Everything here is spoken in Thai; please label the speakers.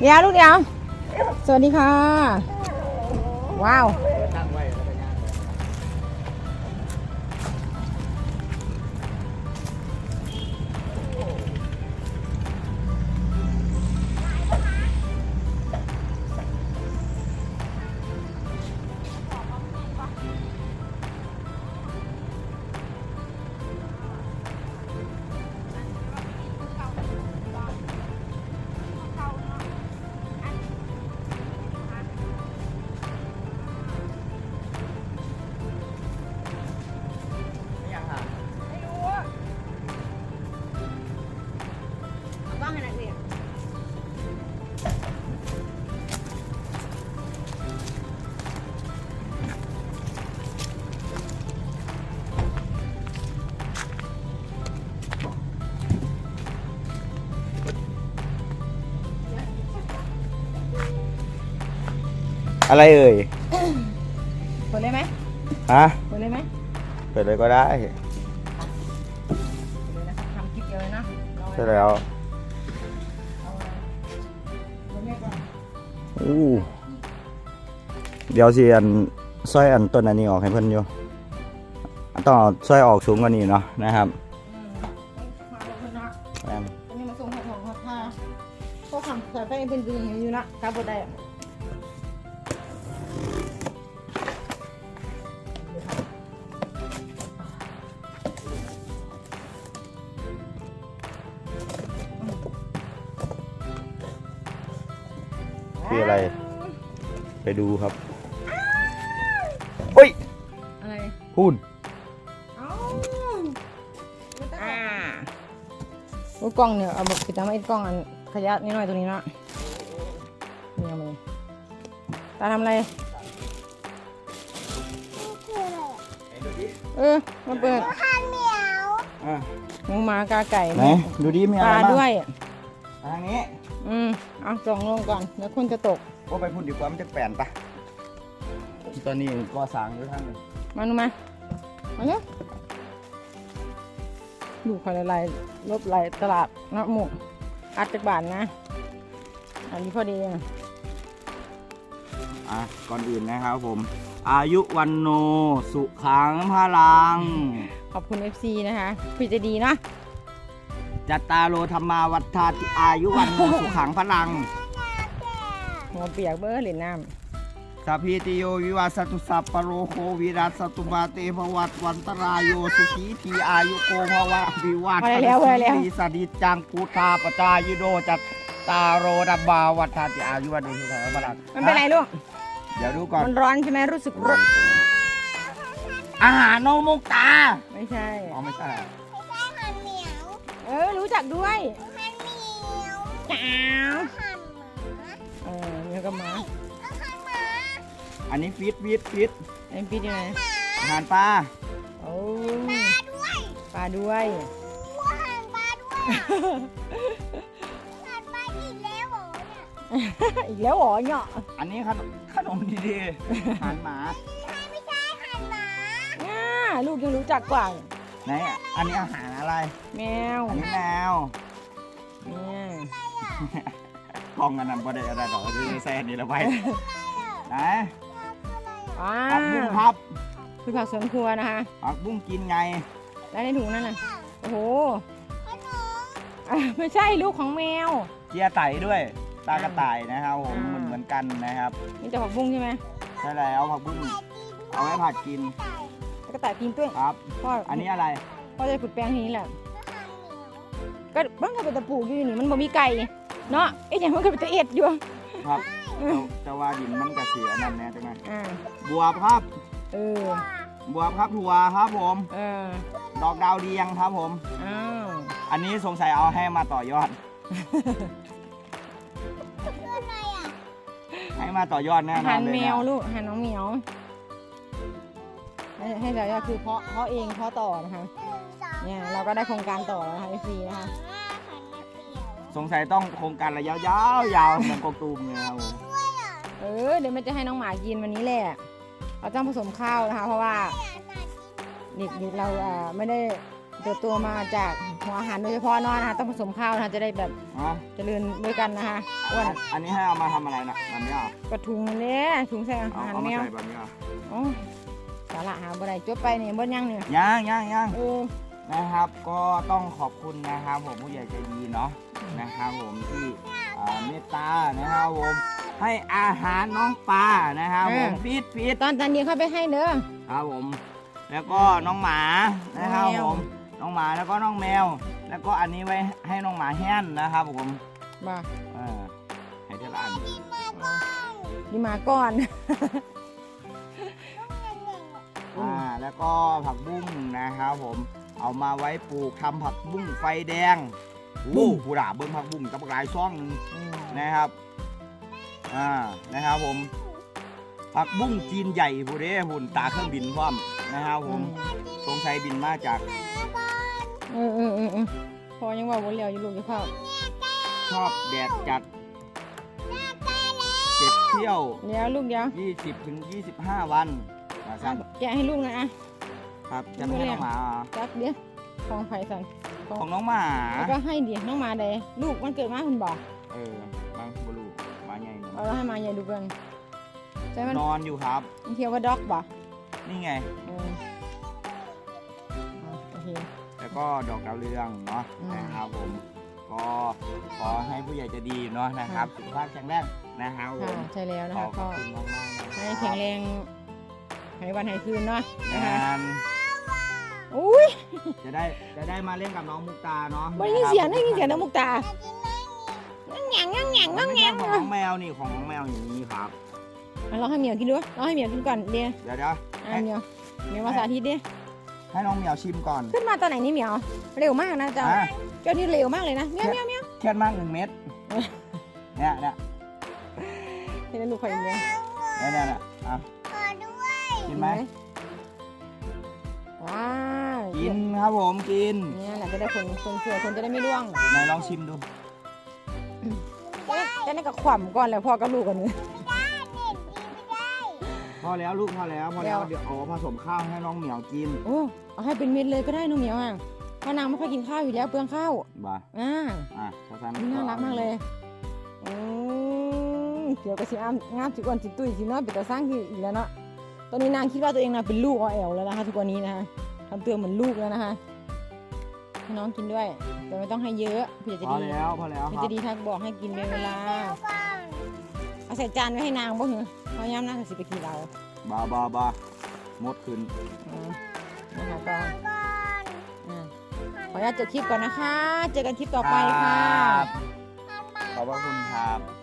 Speaker 1: เดี๋ยวลูกเดี๋ยว สวัสดีค่ะ ว้าว
Speaker 2: อะไรเอ่ย
Speaker 1: เปิดเลยไหม
Speaker 2: ฮะ
Speaker 1: เปิดเลยไหม
Speaker 2: เปิดเลยก็ได้
Speaker 1: เปิดเลยนะครับทำคลิปเดียวเลยนะเอา
Speaker 2: ใช่แล้ว
Speaker 1: เอาอะไรเปิดเลยก่อน
Speaker 2: อู้เดี๋ยวสิอันสร้อยอันต้นอันนี้ออกให้เพิ่นอยู่ต้องเอาสร้อยออกสูงกว่านี้เนาะนะครับ
Speaker 1: อืมมาลงทุนนะ
Speaker 2: แม่น
Speaker 1: อันนี้มาส่งหัวของหัวผ้าพวกคำใส่ไปเป็นดึงอยู่นะครับบดได้อะ
Speaker 2: คืออะไร ไปดูครับโอ้ย
Speaker 1: อะไร
Speaker 2: พูน
Speaker 1: เอ้าอ่าลูกกล้องเนี่ยเอาแบบปิดตาไม่กล้องอันขยะนิดหน่อยตรงนี้เนาะนี่เอามาเลยตาทำอะไรเออมาเปิด
Speaker 2: อะ
Speaker 1: หมูหมากาไก่
Speaker 2: ไหนดูดิมี
Speaker 1: ป
Speaker 2: อะไร
Speaker 1: ลา
Speaker 2: บ้าง
Speaker 1: ด้วย
Speaker 2: ทางนี้
Speaker 1: อืมเอาส่องลงก่อนเดี๋ยวคนจะตก
Speaker 2: โอ้ไปพูดดีกว่ามันจะแปลนปะตอนนี้ก็สร้างอยู่ทางนี้
Speaker 1: มาหนูมามาเร็วดูคอยละลายลบไหลตลาดเนาะหมูอัดจากบาทนะ อันนี้พอดีอะ
Speaker 2: อะก่อนอื่นนะครับผม อายุวันโน สุขังพลัง
Speaker 1: ขอบคุณ FC นะคะพี่ใจะดีเนาะ
Speaker 2: จัตตาโลธรรมาวัฏฏาติอายุวันโนสุขังพลัง
Speaker 1: หัวเปียกเบอร์เหรียญน้
Speaker 2: สัพพิติโยวิวาสตุสัพปะโรโควิรัสสตุมาเตภวัตวันตรายโยสุขีทีอายุโกภวะวิวัตสีสดิจังพุทธาปจายโดจัตตาโรดับบาวัฏฏาติอายุวันโนสุขังพลังำ
Speaker 1: มันเป็นไรลูก
Speaker 2: เดี๋ยวดูก่อน
Speaker 1: มันร้อนใช่ไหมรู้สึกร้อน
Speaker 2: อาหารนกมุกตา
Speaker 1: ไม่ใช่
Speaker 2: อ๋อไม่ใช่
Speaker 1: เออรู้จักด้วยจ้าวเออเนี่ยก็มา
Speaker 2: อันนี้ฟิตฟิตฟิต
Speaker 1: ไอ้พี่ดีไหน
Speaker 2: อาหารปลา
Speaker 1: โอ้ปลาด้วยอีกแล้วเหรอเนี่ย
Speaker 2: อันนี้ขนมขนมดีๆอาหารหมา
Speaker 1: อ่าลูกยังรู้จักกว่า
Speaker 2: ไหนอะอันนี้อาหารอะไร
Speaker 1: แมว
Speaker 2: อันนี้แมว
Speaker 1: เนี่ย
Speaker 2: กล้องอันนั้นบ่ได้อะไรดอกคือแซ่นี่ละไปไหน
Speaker 1: ว้า
Speaker 2: ผักบุ้งครับ
Speaker 1: คือผักสวนครัวนะคะ
Speaker 2: ผักบุ้งกินไง
Speaker 1: แล้วในถุงนั่นน่ะโอ้โหอะไม่ใช่ลูกของแมว
Speaker 2: เจียไต่ด้วย ตากระต่ายนะครับผม
Speaker 1: อ่า
Speaker 2: เหมือนเหมือนกันนะครับ
Speaker 1: นี่จะผักบุ้งใช่ไหม
Speaker 2: ใช่แล้วผักบุ้งเอาไว้ผัดกิน
Speaker 1: แล้วก็แต่ตีนด้วย
Speaker 2: ครับ
Speaker 1: พ่อ
Speaker 2: อันนี้อะไร
Speaker 1: พ่อจะขุดแปลงทีนี้แหละ ก็บ้านก็เป็นตะปลูกอยู่นี่มันบ่มีไก่เนาะไอ้เนี่ยมันก็เป็นตะเอ็ดอยู่
Speaker 2: ครับจะว่าดินมันกระเสียนั่นแน่ใช่ไหม
Speaker 1: อ่า
Speaker 2: บวบครับ
Speaker 1: เออ บ
Speaker 2: วบครับถั่วครับผม
Speaker 1: เออ
Speaker 2: ดอกดาวเรียงครับผม
Speaker 1: อ้าว
Speaker 2: อันนี้สงสัยเอาให้มาต่อยอด ให้มาต่อยอดแน่น
Speaker 1: อา
Speaker 2: อ
Speaker 1: หานร
Speaker 2: เลย
Speaker 1: แม
Speaker 2: เนี่ยว
Speaker 1: ลูกอาหารน้องเหมียว ให้ให้แต่ก็คือเพาะเพาะเองเพาะต่อนะคะ เนี่ยเราก็ได้โครงการต่อแล้วนะคะฟรีนะคะ
Speaker 2: สงสัยต้องโครงการระยะยาวยาวเหมือนกบตูมเนี่ยครับผม
Speaker 1: เออเดี๋ยวมันจะให้น้องหมากินวันนี้แหละเราต้องผสมข้าวนะคะ เพราะว่าเด็กๆเราอ่าไม่ได้เติบโตมาจากหัวอาหารโดยเฉพาะเนอนนะคะต้องผสมข้าวนะคะจะได้แบบ
Speaker 2: อ๋อ
Speaker 1: เจริญด้วยกันนะคะอ้วน
Speaker 2: อันอันนี้ให้เอามาทำอะไรนะแบบนี้เหรอะ
Speaker 1: กระทุงนั่นแหละถุงใส่อา
Speaker 2: เอา
Speaker 1: หาร
Speaker 2: เอา
Speaker 1: แม
Speaker 2: มาวใส่แบบนี้เหรอะ
Speaker 1: โอ้ สาระหาบ่ได้จบไปเนี่ยบ่ยังเนี่ย
Speaker 2: ย่างย่างย่าง
Speaker 1: เออ
Speaker 2: นะครับ ก็ต้องขอบคุณนะครับผมผู้ใหญ่ใจดีเนาะนะครับผมที่อ่าเมตตานะครับผมให้อาหารน้องปลานะครับผมฟีดฟีด
Speaker 1: ตอนตอนเย็นเข้าไปให้เด้อ
Speaker 2: ครับผม แล้วก็น้องหมานะครับ
Speaker 1: แมว
Speaker 2: ผมน้องหมาแล้วก็น้องแมว แล้วก็อันนี้ไว้ให้น้องหมาแห้นนะครับผม
Speaker 1: บ่
Speaker 2: เออให้เท่าอัน
Speaker 1: นี่มาก่อน
Speaker 2: อ่าแล้วก็ผักบุ้งนะครับผมเอามาไว้ปลูกทำผักบุ้งไฟแดงโอ้ผู้ด่าเบิ้งผักบุ้งกับหลายซ่องหนึง
Speaker 1: อืม
Speaker 2: นะครับอ่านะครับผมผักบุ้งจีนใหญ่ผู้เด้หุ่นตาเครื่องบินพร้อมนะครับผมสงสัยบินมาจาก
Speaker 1: เออเออเออเออพอยังว่าบ่แล้วอยู่ลูกอยู่ข้าว
Speaker 2: ชอบแดดจัดเจ็บเที่ยว
Speaker 1: เดี๋ยวลูกเดี๋ยว
Speaker 2: 20ถึง25วันนะค
Speaker 1: อะ
Speaker 2: รับ
Speaker 1: แกะให้ลูกหน่อยอะ
Speaker 2: ครับ จะไม่ให้น้องหมาเหรอ
Speaker 1: จักเดี๋ยวของไฟสั่น
Speaker 2: ของน้องหมา
Speaker 1: แล้วก็ให้ดิน้องมาใดลูกมันเกิดมาคุณบอก
Speaker 2: เออบางบลูหมาใหญ่หนึ่ง
Speaker 1: เอาแล้วให้มาใหญ่ดูกันใช่มัน
Speaker 2: นอนอยู่ครับ
Speaker 1: มันเทียวว่าด็อกบ่
Speaker 2: นี่ไง
Speaker 1: เอออะโอเค
Speaker 2: แล้วก็ดอกดาวเรืองเนาะ
Speaker 1: อืม
Speaker 2: นะครับผม ก็ขอให้ผู้ใหญ่ใจะดีเนาะนะครับสุขภาพแข็งแรงนะครับผ
Speaker 1: ค่ะ
Speaker 2: ม
Speaker 1: ใช่แล้วนะ
Speaker 2: ขอ
Speaker 1: คะ
Speaker 2: ข
Speaker 1: ก็
Speaker 2: อบคุณมากมากๆนะ
Speaker 1: ให้แข็งแรง ให้วันให้คืนเนาะนะคะ
Speaker 2: งาน
Speaker 1: อุ้ย
Speaker 2: จะได้จะได้มาเล่นกับน้องมุกตาเนาะ
Speaker 1: ไม่ได้ยินเสียงได้ยินเสียงน้ำมุกตางั้งแงงงั้งแงง
Speaker 2: นะ
Speaker 1: งั้
Speaker 2: ค
Speaker 1: ง
Speaker 2: รับ
Speaker 1: แง
Speaker 2: ไม่ใช่
Speaker 1: ง
Speaker 2: ของน้องแมวนี่ของน้องแมวอย่างนี้ครับ
Speaker 1: อะลองให้เหมียวกินดูลองให้เหมียวกินก่อนเดียว
Speaker 2: เดี๋ยวเดี๋ยว
Speaker 1: อะเหมียวเหมียวมาสาธิตดิ
Speaker 2: ให้น้องเหมียวชิมก่อน
Speaker 1: ขึ้นมาตอนไหนนี่เหมียว เร็วมากนะเจ้า
Speaker 2: อะ
Speaker 1: เจ้านี่เร็วมากเลยนะเหมียวเหมียวเหมียว
Speaker 2: เครียดมากหนึ่งเม็ดเนี่ยเนี่ย
Speaker 1: เห็นแล้วลูกคอยเลี้ยง
Speaker 2: เนี่ยเนี่ยเนี่ยอะ กินไหม
Speaker 1: ว้าว
Speaker 2: กินครับผมกิน
Speaker 1: เนี่ยแหละจะได้คนคนสวยคนจะได้ไม่ร่วง
Speaker 2: ไหนลองชิมดู
Speaker 1: จะได้กับขวัญก่อนแล้วพ่อกับลูกกันนี่
Speaker 2: พอแล้วลูกพอแล้วพอแล้ว
Speaker 1: เดี๋
Speaker 2: เดี๋
Speaker 1: ย
Speaker 2: ยววเอาผสมข้าวให้น้องเหมียวกิน
Speaker 1: โอ้เอาให้เป็นเม็ดเลยก็ได้น้องเหมียวอะเพราะนางไม่ค่อยกินข้าวอยู่แล้วเปลืองข้าว
Speaker 2: บ่า
Speaker 1: อ่า
Speaker 2: อะสั้น
Speaker 1: น่ารักมากเลยอืมเดี๋ยวก็สิอ้ามงามสิอ้วนสิตุ้ยสิเนาะเป็นตาสร้างที่อีกแล้วเนาะต อนนี้นางคิดว่าตัวเองน่ะเป็นลูกอแอลแล้วนะคะทุกวันนี้นะคะทำตัวเหมือนลูกแล้วนะคะให้น้องกินด้วย แต่ไม่ต้องให้เยอะเผื่อจะ
Speaker 2: พอ
Speaker 1: ดี
Speaker 2: แล้วพอแล้ว
Speaker 1: เผื่
Speaker 2: ค
Speaker 1: อ
Speaker 2: รับ
Speaker 1: จะดีทักบอกให้กินเป็นเวลาเอาใส่จานไว้ให้นางบ่เหรอเพราะย้ำนางก็สิไปกินเรา
Speaker 2: บ่าบ่าบ่าหมดขึ้น
Speaker 1: อ่านะคะก็อ่าขออนุญาตจบคลิปก่อนนะคะ เจอกันคลิปต่อไปค่ะ
Speaker 2: รับขอบพระคุณครับ